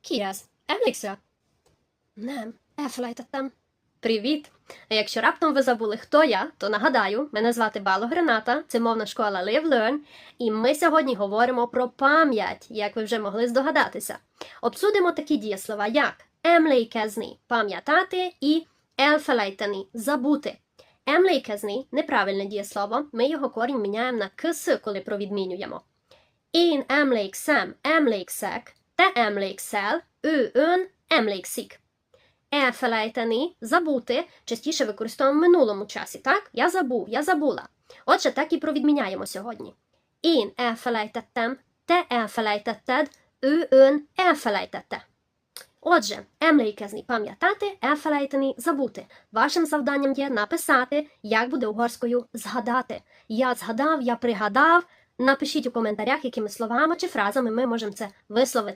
Ki ez? Emlékszel? Nem, elfelejtettem. Привіт! А якщо раптом ви забули, хто я, то нагадаю, мене звати Бало Граната, це мовна школа Live Learn, і ми сьогодні говоримо про пам'ять, як ви вже могли здогадатися. Обсудимо такі дієслова, як emlékezni – пам'ятати і elfelejteni – забути. Emlékezni – неправильне дієслово, ми його корінь міняємо на кс, коли провідмінюємо. Én emlékszem, emlékszek, te emlékszel, ő ön emlékszik. Elfelejteni, забути, частіше використовуємо в минулому часі, так? Я забув, я забула. Отже, так і провідміняємо сьогодні. Én elfelejtettem, te elfelejtetted, ő ön elfelejtette. Отже, emlékezni – пам'ятати, elfelejteni – забути. Вашим завданням є написати, як буде угорською згадати. Я згадав, я пригадав. Напишіть у коментарях, якими словами чи фразами ми можемо це висловити.